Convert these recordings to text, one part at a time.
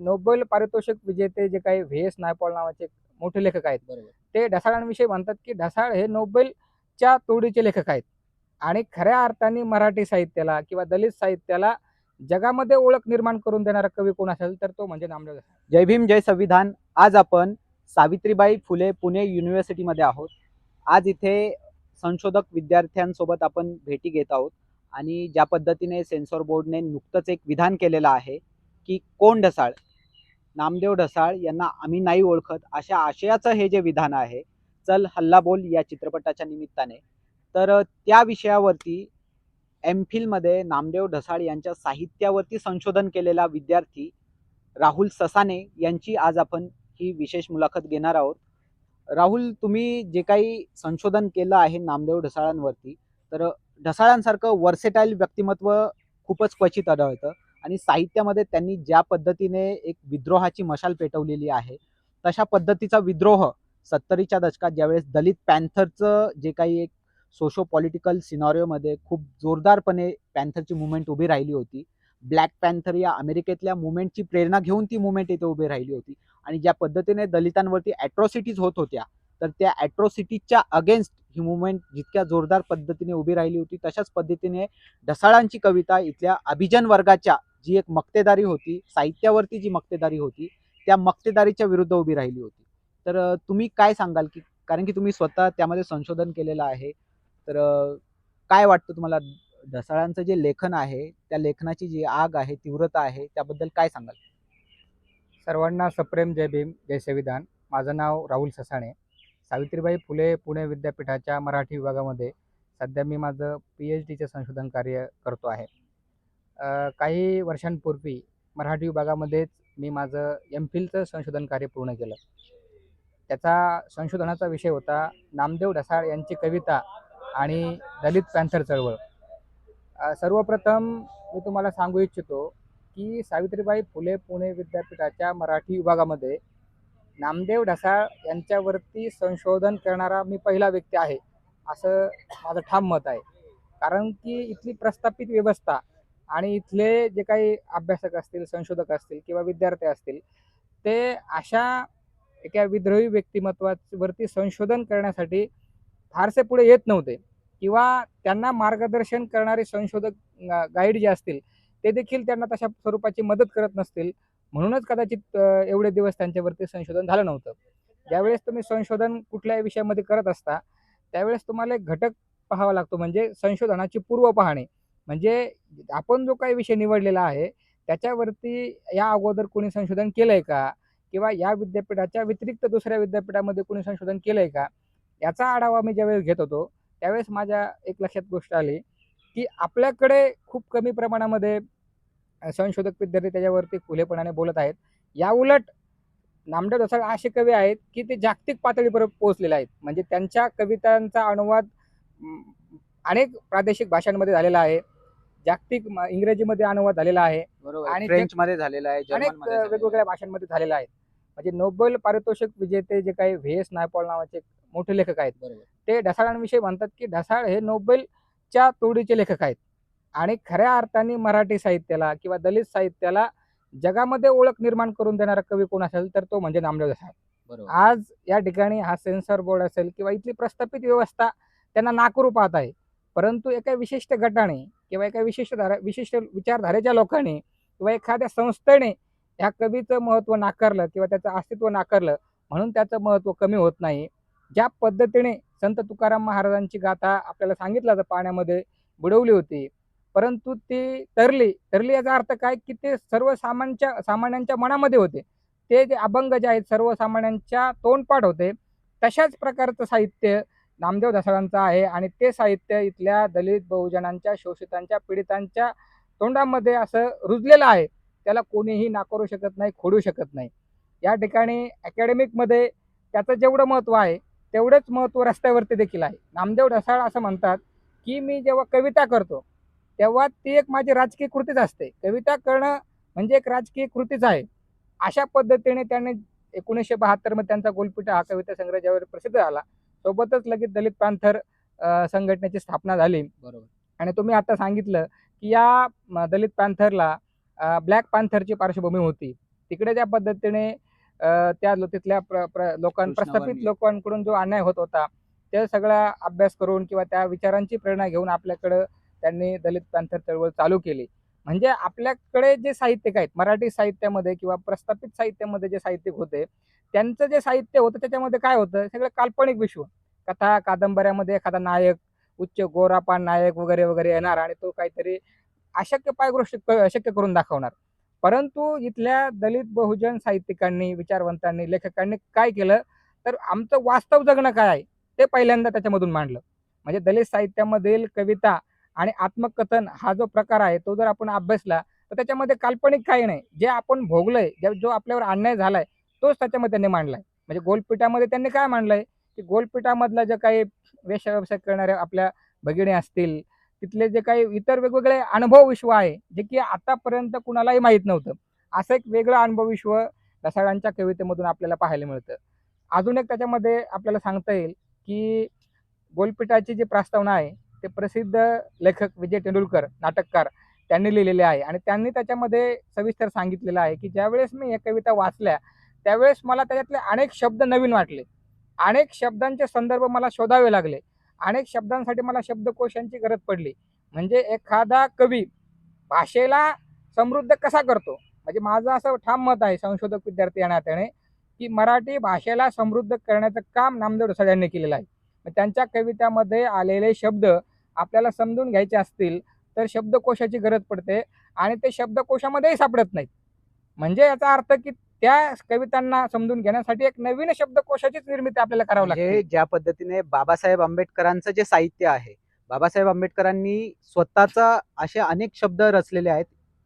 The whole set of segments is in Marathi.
नोबेल पारितोषिक विजेते जे काही व्ही एस नायपॉल नावाचे मोठे लेखक आहेत बरोबर. ते ढसाळांविषयी म्हणतात की ढसाळ हे नोबेलच्या तोडीचे लेखक आहेत. आणि खऱ्या अर्थाने मराठी साहित्याला किंवा दलित साहित्याला जगामध्ये ओळख निर्माण करून देणारा कवी कोण असेल तर तो म्हणजे नामदेव जय भीम जय संविधान. आज आपण सावित्रीबाई फुले पुणे युनिव्हर्सिटीमध्ये आहोत. आज इथे संशोधक विद्यार्थ्यांसोबत आपण भेटी घेत आहोत आणि ज्या पद्धतीने सेन्सॉर बोर्डने नुकतंच एक विधान केलेलं आहे की कोण ढसाळ? नामदेव ढसाळ यांना आम्ही नाही ओळखत अशा आशयाचं हे जे विधान आहे चल हल्ला बोल या चित्रपटाच्या निमित्ताने. तर त्या विषयावरती एम फिलमध्ये नामदेव ढसाळ यांच्या साहित्यावरती संशोधन केलेला विद्यार्थी राहुल ससाने यांची आज आपण ही विशेष मुलाखत घेणार आहोत. राहुल तुम्ही जे काही संशोधन केलं आहे नामदेव ढसाळांवरती तर ढसाळांसारखं वर्सेटाईल व्यक्तिमत्व खूपच क्वचित आढळतं. आणि साहित्यामध्ये त्यांनी ज्या पद्धतीने एक विद्रोहाची मशाल पेटवलेली आहे तशा पद्धतीचा विद्रोह सत्तरीच्या दशकात ज्यावेळेस दलित पॅन्थरचं जे काही एक सोशो पॉलिटिकल सिनॉरिओमध्ये खूप जोरदारपणे पॅन्थरची मुवमेंट उभी राहिली होती ब्लॅक पॅन्थर या अमेरिकेतल्या मुवमेंटची प्रेरणा घेऊन ती मुवमेंट इथे उभी राहिली होती. आणि ज्या पद्धतीने दलितांवरती ॲट्रॉसिटीज होत होत्या तर त्या ॲट्रॉसिटीजच्या अगेन्स्ट ही मुवमेंट जितक्या जोरदार पद्धतीने उभी राहिली होती तशाच पद्धतीने ढसाळांची कविता इथल्या अभिजन वर्गाच्या जी एक मक्तेदारी होती साहित्यावरती जी मक्तेदारी होती त्या मक्तेदारीच्या विरुद्ध उभी राहिली होती. तर तुम्ही काय सांगाल की कारण की तुम्ही स्वतः त्यामध्ये संशोधन केलेलं आहे तर काय वाटतं तुम्हाला? ढसाळांचं जे लेखन आहे त्या लेखनाची जी आग आहे तीव्रता आहे त्याबद्दल काय सांगाल? सर्वांना सप्रेम जय भीम जय संविधान. माझं नाव राहुल ससाणे. सावित्रीबाई फुले पुणे विद्यापीठाच्या मराठी विभागामध्ये सध्या मी माझं पी एच डीचं संशोधन कार्य करतो आहे. काही वर्षांपूर्वी मराठी विभागामध्येच मी माझं एम फिलचं संशोधन कार्य पूर्ण केलं. त्याचा संशोधनाचा विषय होता नामदेव ढसाळ यांची कविता आणि दलित पॅन्थर चळवळ. सर्वप्रथम मी तुम्हाला सांगू इच्छितो की सावित्रीबाई फुले पुणे विद्यापीठाच्या मराठी विभागामध्ये नामदेव ढसाळ यांच्यावरती संशोधन करणारा मी पहिला व्यक्ती आहे असं माझं ठाम मत आहे. कारण की इथली प्रस्थापित व्यवस्था आणि इथले जे काही अभ्यासक असतील संशोधक असतील किंवा विद्यार्थी असतील ते अशा एका विद्रोही व्यक्तिमत्वावरती संशोधन करण्यासाठी फारसे पुढे येत नव्हते. किंवा त्यांना मार्गदर्शन करणारे संशोधक गाईड जे असतील ते देखील त्यांना तशा स्वरूपाची मदत करत नसतील. म्हणूनच कदाचित एवढे दिवस त्यांच्यावरती संशोधन झालं नव्हतं. ज्यावेळेस तुम्ही संशोधन कुठल्याही विषयामध्ये करत असता त्यावेळेस तुम्हाला एक घटक पाहावा लागतो म्हणजे संशोधनाची पूर्व पाहणी म्हणजे आपण जो काही विषय निवडलेला आहे त्याच्यावरती या अगोदर कोणी संशोधन केलं आहे का? किंवा या विद्यापीठाच्या व्यतिरिक्त दुसऱ्या विद्यापीठामध्ये कोणी संशोधन केलं आहे का? याचा आढावा मी ज्यावेळेस घेत होतो त्यावेळेस माझ्या एक लक्षात गोष्ट आली की आपल्याकडे खूप कमी प्रमाणामध्ये संशोधक विद्यार्थी त्याच्यावरती खुलेपणाने बोलत आहेत. या उलट नामदेव ढसाळ असे कवी आहेत की ते जागतिक पातळीवर पोहोचलेले आहेत. म्हणजे त्यांच्या कवितांचा अनुवाद अनेक प्रादेशिक भाषांमध्ये झालेला आहे. जागतिक इंग्रजीमध्ये अनुवाद झालेला आहे. आणि फ्रेंच मध्ये झालेलं आहे अनेक वेगवेगळ्या भाषांमध्ये झालेला आहे. म्हणजे नोबेल पारितोषिक विजेते जे काही व्ही एस नायपॉल नावाचे मोठे लेखक आहेत बरोबर. ते ढसाळांविषयी म्हणतात की ढसाळ हे नोबेलच्या तोडीचे लेखक आहेत. आणि खऱ्या अर्थाने मराठी साहित्याला किंवा दलित साहित्याला जगामध्ये ओळख निर्माण करून देणारा कवी कोण असेल तर तो म्हणजे नामदेव ढसाळ. बरोबर. आज या ठिकाणी हा सेन्सर बोर्ड असेल किंवा इथली प्रस्थापित व्यवस्था त्यांना नाकारू पाहत आहे. परंतु एका विशिष्ट गटाने किंवा एका विशिष्ट धारा विशिष्ट विचारधारेच्या लोकांनी किंवा एखाद्या संस्थेने ह्या कवीचं महत्त्व नाकारलं किंवा त्याचं अस्तित्व नाकारलं म्हणून त्याचं महत्त्व कमी होत नाही. ज्या पद्धतीने संत तुकाराम महाराजांची गाथा आपल्याला सांगितलं तर पाण्यामध्ये बुडवली होती परंतु ती तरली तरली याचा अर्थ काय की ते सर्वसामान्यांच्या सामान्यांच्या मनामध्ये होते. ते जे अभंग जे आहेत सर्वसामान्यांच्या तोंडपाठ होते. तशाच प्रकारचं साहित्य नामदेव ढसाळांचं आहे आणि ते साहित्य इथल्या दलित बहुजनांच्या शोषितांच्या पीडितांच्या तोंडामध्ये असं रुजलेलं आहे. त्याला कोणीही नाकारू शकत नाही खोडू शकत नाही. या ठिकाणी अकॅडमिकमध्ये त्याचं जेवढं महत्त्व आहे तेवढंच महत्त्व रस्त्यावरती देखील आहे. नामदेव ढसाळ असं म्हणतात की मी जेव्हा कविता करतो तेव्हा ती एक माझी राजकीय कृतीच असते. कविता करणं म्हणजे एक राजकीय कृतीच आहे. अशा पद्धतीने त्याने एकोणीसशे बहात्तरमध्ये त्यांचा गोलपीठा हा कविता संग्रह ज्यावेळी प्रसिद्ध झाला. सोबतच लगेच दलित पॅन्थर संघटनेची स्थापना झाली. बरोबर. आणि तुम्ही आता सांगितलं की या दलित पॅन्थरला ब्लॅक पॅन्थरची पार्श्वभूमी होती. तिकडे ज्या पद्धतीने त्या तिथल्या प्र- प्र- लोकां प्रस्थापित लोकांकडून जो अन्याय होत होता ते सगळा अभ्यास करून किंवा त्या विचारांची प्रेरणा घेऊन आपल्याकडं त्यांनी दलित पॅन्थर चळवळ चालू केली. म्हणजे आपल्याकडे जे साहित्यिक आहेत मराठी साहित्यामध्ये किंवा प्रस्थापित साहित्यामध्ये जे साहित्यिक होते त्यांचं जे साहित्य होतं त्याच्यामध्ये काय होतं? सगळं काल्पनिक विश्व. कथा कादंबऱ्यामध्ये एखादा नायक उच्च गोरापान नायक वगैरे वगैरे येणार आणि तो काहीतरी अशक्य पाय गोष्टी शक्य करून दाखवणार. परंतु इथल्या दलित बहुजन साहित्यिकांनी विचारवंतांनी लेखकांनी काय केलं? तर आमचं वास्तव जगणं काय आहे? ते पहिल्यांदा त्याच्यामधून मांडलं. म्हणजे दलित साहित्यामधील कविता आणि आत्मकथन हा जो प्रकार आहे तो जर आपण अभ्यासला तर त्याच्यामध्ये काल्पनिक काही नाही. जे आपण भोगलंय जे- जो आपल्यावर अन्याय झालाय तोच त्याच्यामध्ये त्यांनी मांडलाय. म्हणजे गोलपीठामध्ये त्यांनी काय मांडलंय? की गोलपीठामधला जे काही वेश व्यवसाय करणाऱ्या आपल्या भगिणी असतील तिथले जे काही इतर वेगवेगळे अनुभव विश्व आहे जे की आतापर्यंत कुणालाही माहीत नव्हतं. असं एक वेगळं अनुभव विश्व रसाळांच्या कवितेमधून आपल्याला पाहायला मिळतं. अजून एक त्याच्यामध्ये आपल्याला सांगता येईल की गोलपीठाची जी प्रस्तावना आहे ते प्रसिद्ध लेखक विजय तेंडुलकर नाटककार त्यांनी लिहिलेले आहे. आणि त्यांनी त्याच्यामध्ये सविस्तर सांगितलेलं आहे की ज्यावेळेस मी या कविता वाचल्या त्यावेळेस मला त्याच्यातले अनेक शब्द नवीन वाटले. अनेक शब्दांचे संदर्भ मला शोधावे लागले. अनेक शब्दांसाठी मला शब्दकोशांची गरज पडली. म्हणजे एखादा कवी भाषेला समृद्ध कसा करतो? म्हणजे माझं असं ठाम मत आहे संशोधक विद्यार्थी या नात्याने की मराठी भाषेला समृद्ध करण्याचं काम नामदेव ढसाळ केलेलं आहे. मग त्यांच्या कवितामध्ये आलेले शब्द आपल्याला समजून घ्यायचे असतील तर शब्दकोशाची गरज पडते आणि ते शब्दकोशामध्येही सापडत नाहीत. म्हणजे याचा अर्थ की त्या कवितांना समजून घेण्यासाठी एक नवीन शब्दकोशाचीच निर्मिती आपल्याला करावी लागते. म्हणजे ज्या पद्धतीने बाबासाहेब आंबेडकरांचं जे साहित्य आहे बाबासाहेब आंबेडकरांनी स्वतःचा असे अनेक शब्द रचलेले आहेत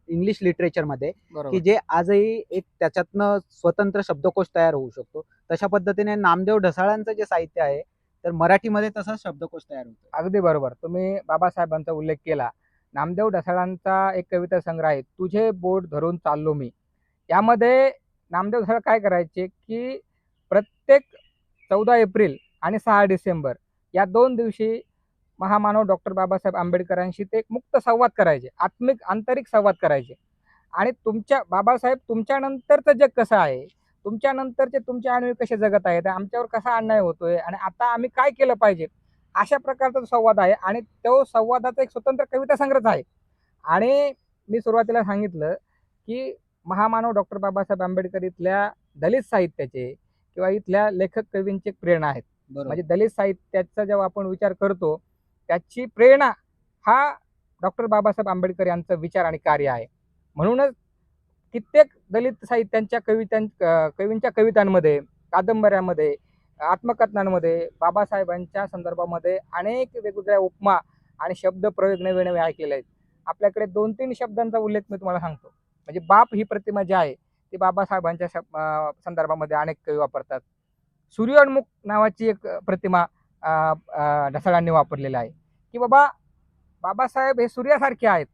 इंग्लिश लिटरेचरमध्ये की जे आजही एक त्याच्यातनं स्वतंत्र शब्दकोश तयार होऊ शकतो. तशा पद्धतीने नामदेव ढसाळांचं जे साहित्य आहे तर मराठीमध्ये तसा शब्दकोश तयार होतो. अगदी बरोबर. तुम्ही बाबासाहेबांचा उल्लेख केला. नामदेव ढसाळांचा एक कविता संग्रह आहे तुझे बोट धरून चाललो मी. यामध्ये नामदेव झाड काय करायचे की प्रत्येक चौदा एप्रिल आणि सहा डिसेंबर या दोन दिवशी महामानव डॉक्टर बाबासाहेब आंबेडकरांशी ते एक मुक्त संवाद करायचे आत्मिक आंतरिक संवाद करायचे. आणि तुमच्या बाबासाहेब तुमच्यानंतरचं जग कसं आहे? तुमच्यानंतरचे तुमचे अणू कसे जगत आहेत? आमच्यावर कसा अन्याय होतोय? आणि आता आम्ही काय केलं पाहिजे? अशा प्रकारचा तो संवाद आहे आणि तो संवादाचा एक स्वतंत्र कविता संग्रह आहे. आणि मी सुरुवातीला सांगितलं की महामानव डॉक्टर बाबासाहेब आंबेडकर इथल्या दलित साहित्याचे किंवा इथल्या लेखक कवींची प्रेरणा आहेत. म्हणजे दलित साहित्याचा जेव्हा आपण विचार करतो त्याची प्रेरणा हा डॉक्टर बाबासाहेब आंबेडकर यांचा विचार आणि कार्य आहे. म्हणूनच कित्येक दलित साहित्यांच्या कवितां कवींच्या कवितांमध्ये कादंबऱ्यामध्ये आत्मकथनांमध्ये बाबासाहेबांच्या संदर्भामध्ये अनेक वेगवेगळ्या उपमा आणि शब्द प्रयोग नवे नवे ऐकलेले आहेत. आपल्याकडे दोन तीन शब्दांचा उल्लेख मी तुम्हाला सांगतो. म्हणजे बाप ही प्रतिमा जी आहे ती बाबासाहेबांच्या संदर्भामध्ये अनेक कवी वापरतात. सूर्योन्मुख नावाची एक प्रतिमा ढसाळांनी वापरलेली आहे. की बाबा बाबासाहेब हे सूर्यासारखे आहेत.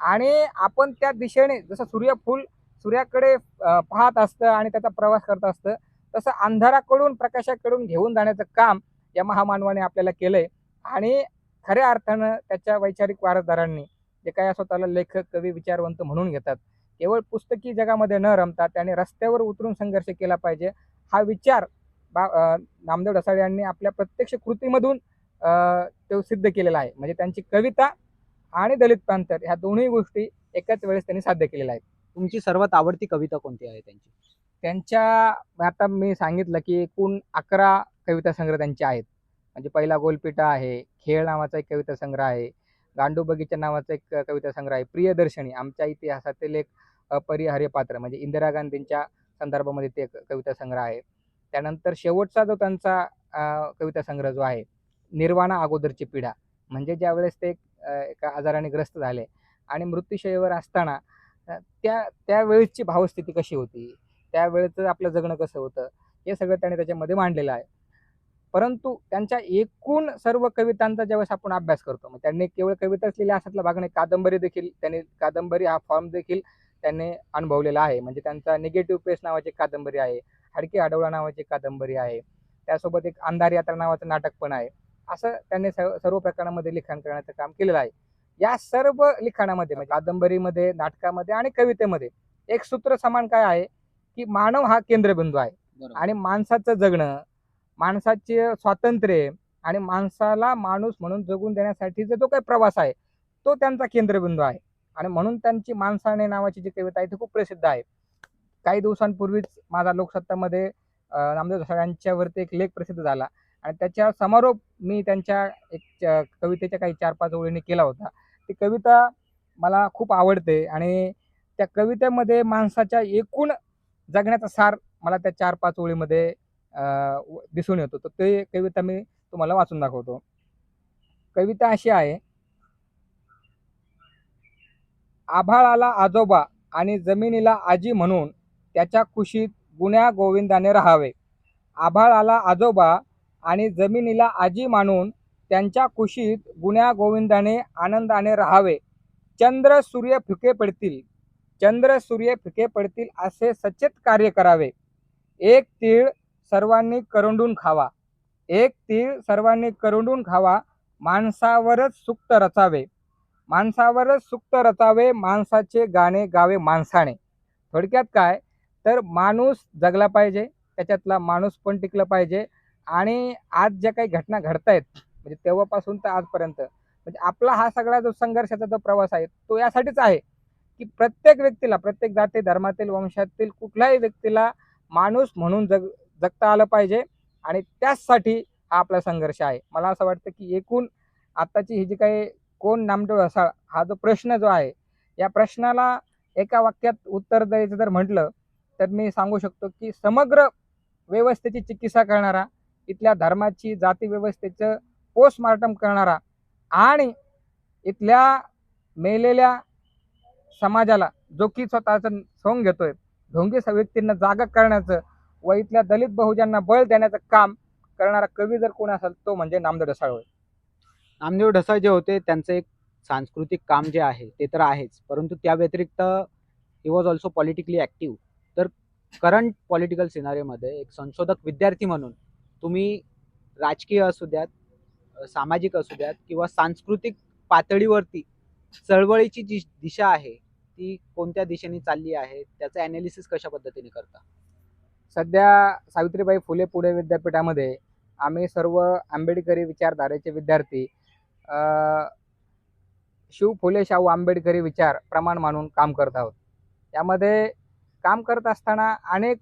आणि आपण त्या दिशेने जसं सूर्यफूल सूर्याकडे पाहत असतं आणि त्याचा प्रवास करत असतं तसं अंधाराकडून प्रकाशाकडून घेऊन जाण्याचं काम या महामानवाने आपल्याला केलंय. आणि खऱ्या अर्थानं त्याच्या वैचारिक वारसदारांनी जे काय स्वतःला लेखक कवी विचारवंत म्हणून घेतात केवळ पुस्तकी जगामध्ये न रमता त्याने रस्त्यावर उतरून संघर्ष केला पाहिजे. हा विचार बा नामदेव ढसाळे यांनी आपल्या प्रत्यक्ष कृतीमधून तो सिद्ध केलेला आहे. म्हणजे त्यांची कविता आणि दलित प्रांतर ह्या दोन्ही गोष्टी एकाच वेळेस त्यांनी साध्य केलेल्या आहेत. तुमची सर्वात आवडती कविता कोणती आहे त्यांची? त्यांच्या आता मी सांगितलं की एकूण अकरा कविता संग्रह त्यांचे आहेत. म्हणजे पहिला गोलपिटा आहे खेळ नावाचा एक कविता संग्रह आहे गांडू बगीचा नावाचा एक कविता संग्रह आहे प्रियदर्शनी आमच्या इतिहासातील एक अपरिहार्य पात्र म्हणजे इंदिरा गांधींच्या संदर्भामध्ये ते एक कविता संग्रह आहे. त्यानंतर शेवटचा जो त्यांचा कविता संग्रह जो आहे निर्वाणा अगोदरची पिढा म्हणजे ज्यावेळेस ते एका आजाराने ग्रस्त झाले आणि मृत्यूशयेवर असताना त्या त्यावेळेसची भावस्थिती कशी होती? त्यावेळेचं आपलं जगणं कसं होतं? हे सगळं त्याने त्याच्यामध्ये मांडलेलं आहे. परंतु त्यांच्या एकूण सर्व कवितांचा ज्यावेळेस आपण अभ्यास करतो मग त्यांनी केवळ कविताच लिहिल्या असातला भाग नाही कादंबरी देखील त्यांनी कादंबरी हा फॉर्म देखील त्यांनी अनुभवलेला आहे. म्हणजे त्यांचा निगेटिव्ह पेस नावाची कादंबरी आहे. हडके अडवळा नावाची कादंबरी आहे. त्यासोबत एक अंधार यात्रा नावाचं नाटक पण आहे. असं त्यांनी सर्व प्रकारामध्ये लिखाण करण्याचं काम केलेलं आहे. या सर्व लिखाणामध्ये म्हणजे कादंबरीमध्ये नाटकामध्ये आणि कवितेमध्ये एक सूत्र समान काय आहे की मानव हा केंद्रबिंदू आहे. आणि माणसाचं जगणं माणसाचे स्वातंत्र्य आणि माणसाला माणूस म्हणून जगून देण्यासाठीचा जो काही प्रवास आहे तो त्यांचा केंद्रबिंदू आहे. आणि म्हणून त्यांची माणसाने नावाची जी कविता आहे ती खूप प्रसिद्ध आहे. काही दिवसांपूर्वीच माझा लोकसत्तामध्ये रामदेव नामदेव यांच्यावरती एक लेख प्रसिद्ध झाला. आणि त्याच्या समारोप मी त्यांच्या एक कवितेच्या काही चार पाच ओळींनी केला होता. ती कविता मला खूप आवडते आणि त्या कवितेमध्ये माणसाच्या एकूण जगण्याचा सार मला त्या चार पाच ओळीमध्ये व- दिसून येतो. तर ते कविता मी तुम्हाला वाचून दाखवतो. कविता अशी आहे आभाळाला आजोबा आणि जमिनीला आजी म्हणून त्याच्या खुशीत गुण्या गोविंदाने राहावे. आभाळाला आजोबा आणि जमिनीला आजी मानून त्यांच्या खुशीत गुण्या गोविंदाने आनंदाने राहावे. चंद्र सूर्य फिके पडतील. चंद्र सूर्य फिके पडतील असे सचेत कार्य करावे. एक तीळ सर्वांनी करंडून खावा. एक तीळ सर्वांनी करंडून खावा माणसावरच सुक्त रचावे. माणसावरच सुक्त रचावे माणसाचे गाणे गावे माणसाने. थोडक्यात काय? तर माणूस जगला पाहिजे त्याच्यातला माणूस पण टिकला पाहिजे आणि आज ज्या काही घटना घडत आहेत म्हणजे तेव्हापासून तर आजपर्यंत म्हणजे आपला हा सगळा जो संघर्षाचा जो प्रवास आहे तो यासाठीच आहे की प्रत्येक व्यक्तीला प्रत्येक जाती धर्मातील वंशातील कुठल्याही व्यक्तीला माणूस म्हणून जग जगता आलं पाहिजे आणि त्याचसाठी हा आपला संघर्ष आहे. मला असं वाटतं की एकूण आत्ताची ही जी काही कोण नामदेव ढसाळ हा जो प्रश्न जो आहे या प्रश्नाला एका वाक्यात उत्तर द्यायचं जर म्हटलं तर मी सांगू शकतो की समग्र व्यवस्थेची चिकित्सा करणारा इथल्या धर्माची जाती व्यवस्थेचं पोस्टमार्टम करणारा आणि इथल्या मेलेल्या समाजाला जो की स्वतःचं सोंग घेतोय ढोंगी व्यक्तींना जागा करण्याचं व इथल्या दलित बहुजनांना बळ देण्याचं काम करणारा कवी जर कोण असेल तो म्हणजे नामदेव ढसाळ होय. नामदेव ढसाळ जे होते त्यांचं एक सांस्कृतिक काम जे आहे ते तर आहेच. परंतु त्या व्यतिरिक्त he was also politically active तर करंट पॉलिटिकल सिनारीमध्ये एक संशोधक विद्यार्थी म्हणून तुम्ही राजकीय असू द्यात सामाजिक असू द्यात किंवा सांस्कृतिक पातळीवरती चळवळीची जी दिशा आहे ती कोणत्या दिशेने चालली आहे त्याचं ॲनालिसिस कशा पद्धतीने करता? सध्या सावित्रीबाई फुले पुणे विद्यापीठामध्ये आम्ही सर्व आंबेडकरी विचारधारेचे विद्यार्थी शिव फुले शाहू आंबेडकरी विचार प्रमाण मानून काम करत आहोत. यामध्ये काम करत असताना अनेक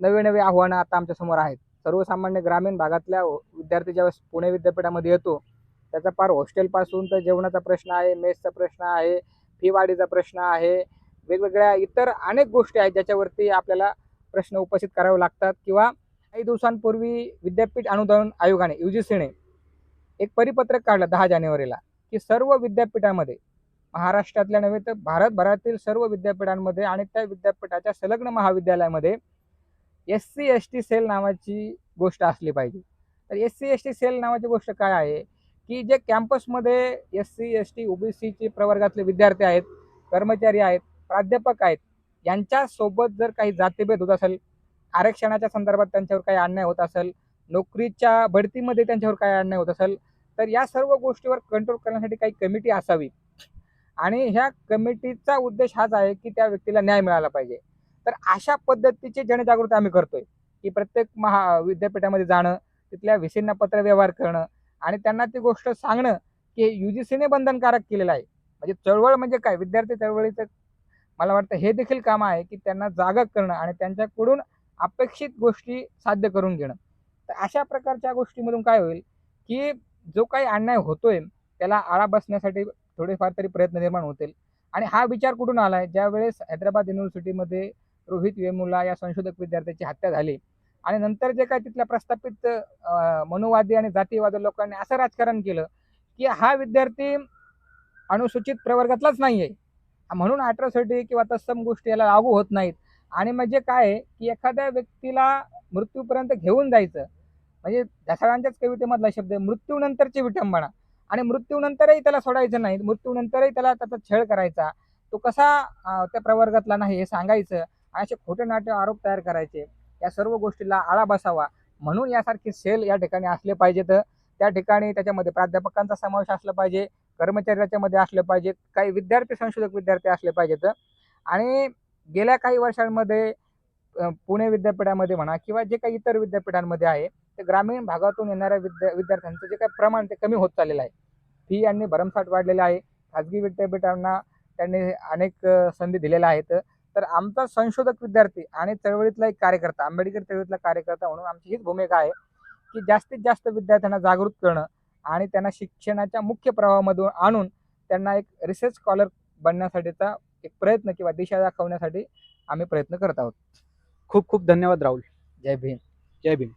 नवे नवे आव्हानं आता आमच्यासमोर आहेत. सर्वसामान्य ग्रामीण भागातल्या विद्यार्थी ज्यावेळेस पुणे विद्यापीठामध्ये येतो त्याचा पार हॉस्टेलपासून तर जेवणाचा प्रश्न आहे मेसचा प्रश्न आहे फी वाढीचा प्रश्न आहे वेगवेगळ्या इतर अनेक गोष्टी आहेत ज्याच्यावरती आपल्याला प्रश्न उपस्थित करावे लागतात किंवा काही दिवसांपूर्वी विद्यापीठ अनुदान आयोगाने यू जी सीने एक परिपत्रक काढलं दहा जानेवारीला की सर्व विद्यापीठामध्ये महाराष्ट्रातल्या नव्हे तर भारतभरातील सर्व विद्यापीठांमध्ये आणि त्या विद्यापीठाच्या संलग्न महाविद्यालयामध्ये S C S T cell नावाची गोष्ट असली पाहिजे. तर S C S T cell नावाची गोष्ट काय आहे? की जे कॅम्पसमध्ये एस सी एस टी ओबीसीचे प्रवर्गातले विद्यार्थी आहेत कर्मचारी आहेत प्राध्यापक आहेत यांच्यासोबत जर काही जातीभेद होत असेल आरक्षणाच्या संदर्भात त्यांच्यावर काही अन्याय होत असेल नोकरीच्या भरतीमध्ये त्यांच्यावर काय अन्याय होत असेल तर या सर्व गोष्टीवर कंट्रोल करण्यासाठी काही कमिटी असावी. आणि ह्या कमिटीचा उद्देश हाच आहे की त्या व्यक्तीला न्याय मिळाला पाहिजे. तर अशा पद्धतीची जनजागृती आम्ही करतोय की प्रत्येक महा विद्यापीठामध्ये जाणं तिथल्या व्हीसींना पत्र व्यवहार करणं आणि त्यांना ती गोष्ट सांगणं की यू जी सीने बंधनकारक केलेलं आहे. म्हणजे चळवळ म्हणजे काय? विद्यार्थी चळवळीचं मला वाटतं हे देखील काम आहे की त्यांना जागा करणं आणि त्यांच्याकडून अपेक्षित गोष्टी साध्य करून घेणं. तर अशा प्रकारच्या गोष्टीमधून काय होईल की जो काही अन्याय होतोय त्याला आळा बसण्यासाठी थोडेफार तरी प्रयत्न निर्माण होतील. आणि हा विचार कुठून आला आहे ज्यावेळेस हैदराबाद युनिव्हर्सिटीमध्ये रोहित वेमुला या संशोधक विद्यार्थ्याची हत्या झाली आणि नंतर जे काय तिथल्या प्रस्थापित मनोवादी मनुवादी आणि जातीवादी लोकांनी असं राजकारण केलं की हा विद्यार्थी अनुसूचित प्रवर्गातलाच नाही आहे म्हणून अॅट्रॉसिटी किंवा तत्सम गोष्टी याला लागू होत नाहीत. आणि म्हणजे काय आहे की एखाद्या व्यक्तीला मृत्यूपर्यंत घेऊन जायचं. म्हणजे ढसाळांच्याच कवितेमधला शब्द आहे मृत्यूनंतरची विटंबना आणि मृत्यूनंतरही त्याला सोडायचं नाही. मृत्यूनंतरही त्याला त्याचा छळ करायचा. तो कसा त्या प्रवर्गातला नाही हे सांगायचं. आणि असे खोटे नाट्य आरोप तयार करायचे. या सर्व गोष्टीला आळा बसावा. म्हणून यासारखे सेल या ठिकाणी असले पाहिजेत. त्या ठिकाणी त्याच्यामध्ये प्राध्यापकांचा समावेश असला पाहिजे. कर्मचारी त्याच्यामध्ये असले पाहिजेत. काही विद्यार्थी संशोधक विद्यार्थी असले पाहिजेत. आणि गेल्या काही वर्षांमध्ये पुणे विद्यापीठामध्ये म्हणा किंवा जे काही इतर विद्यापीठांमध्ये आहे ते ग्रामीण भागातून येणाऱ्या विद्या विद्यार्थ्यांचं जे काही प्रमाण ते कमी होत चाललेलं आहे. फी यांनी भरमसाठ वाढलेलं आहे. खाजगी विद्यापीठांना त्यांनी अनेक संधी दिलेल्या आहेत. तर आमचा संशोधक विद्यार्थी आणि चळवळीतला एक कार्यकर्ता आंबेडकर चळवळीतला कार्यकर्ता म्हणून आमची हीच भूमिका आहे की जास्तीत जास्त विद्यार्थ्यांना जागृत करणं आणि त्यांना शिक्षणाच्या मुख्य प्रवाहामधून आणून त्यांना एक रिसर्च स्कॉलर बनण्यासाठीचा एक प्रयत्न किंवा दिशा दाखवण्यासाठी आम्ही प्रयत्न करत आहोत. खूप खूप धन्यवाद राहुल. जय भीम. जय भीम.